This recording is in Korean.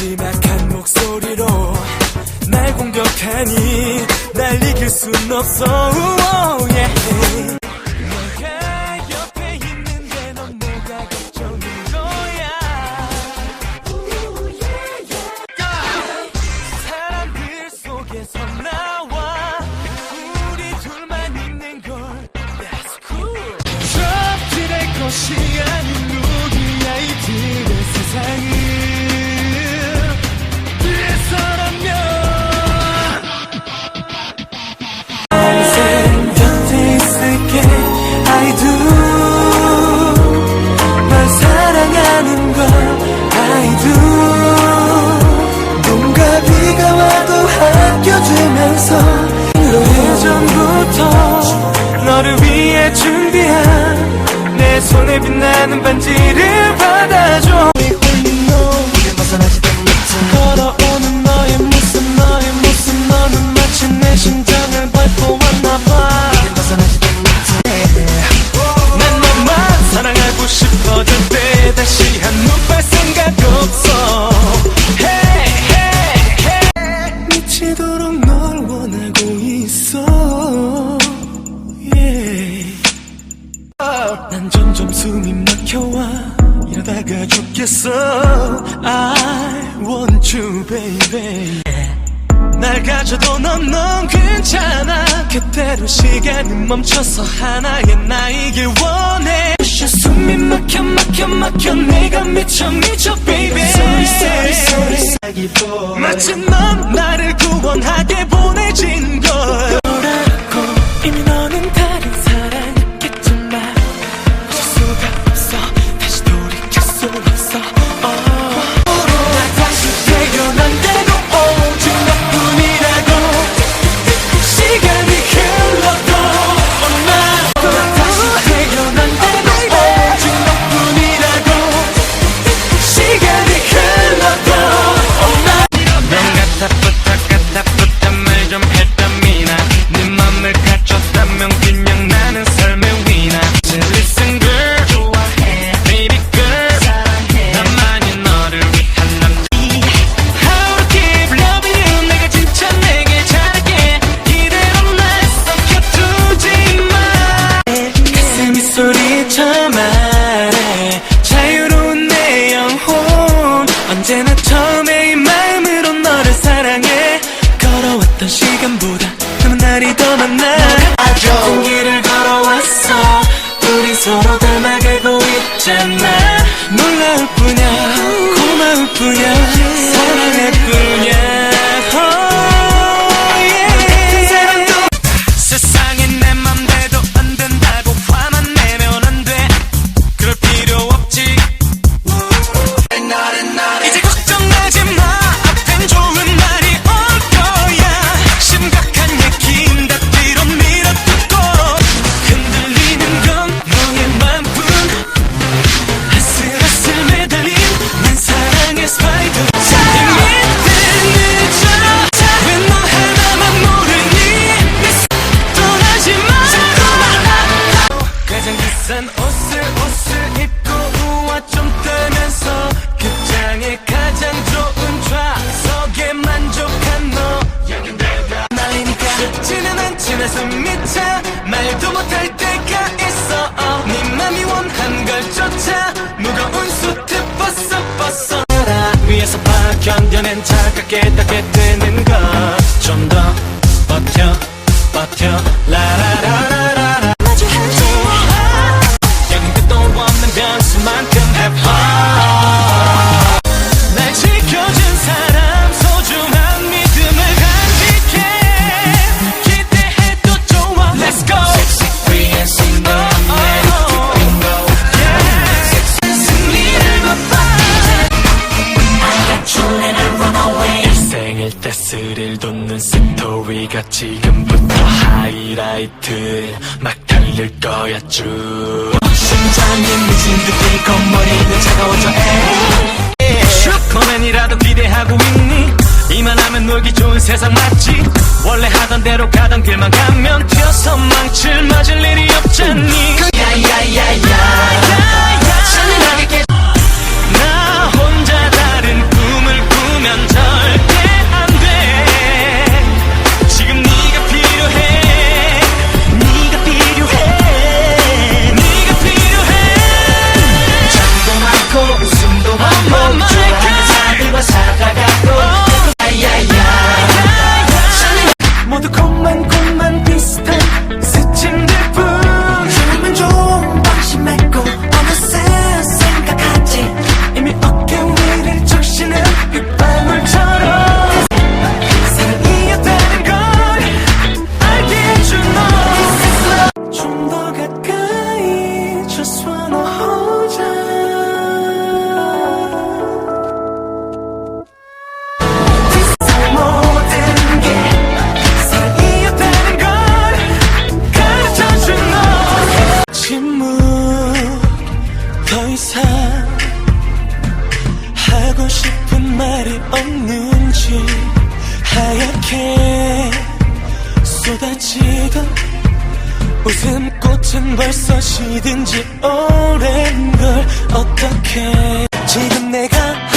심악한 목소리로 날 공격하니 날 이길 순 없어. oh, yeah. 내가 옆에 있는데 넌 뭐가 걱정인 거야. Ooh, yeah, 사람들 속에서 나와. 우리 둘만 있는 걸. That's cool. 것이 아닌 누구야 이들 오늘 빛나는 반지를 받아 울다가 죽겠어. I want you baby. 날 가져도 넌, 넌 괜찮아. 그대로 시간이 멈춰서 하나의 나이길 원해. 숨이 막혀 막혀 막혀. 내가 미쳐 미쳐 baby. Sorry sorry sorry 마치 넌나 나가고 있잖아. 놀라울 뿐이야. 고마울 뿐이야. 사랑할 뿐이야. 그는 차갑게 닿게 되는 것좀더 버텨 버텨. 라라라라라라 마주할 때 영이 끝도 없는 변수만큼 have fun. 라이트 막 달릴 거야 쭉. 심장이 미친 듯 뛰고 머리는 차가워져 에 슈퍼맨이라도 기대하고 있니? 이만하면 놀기 좋은 세상 맞지? 원래 하던 대로 가던 길만 가면 튀어서 망칠 맞을 일이 없잖니? 야야야야야야. 쏟아지던 웃음꽃은 벌써 시든 지 오랜 걸 어떡해 지금 내가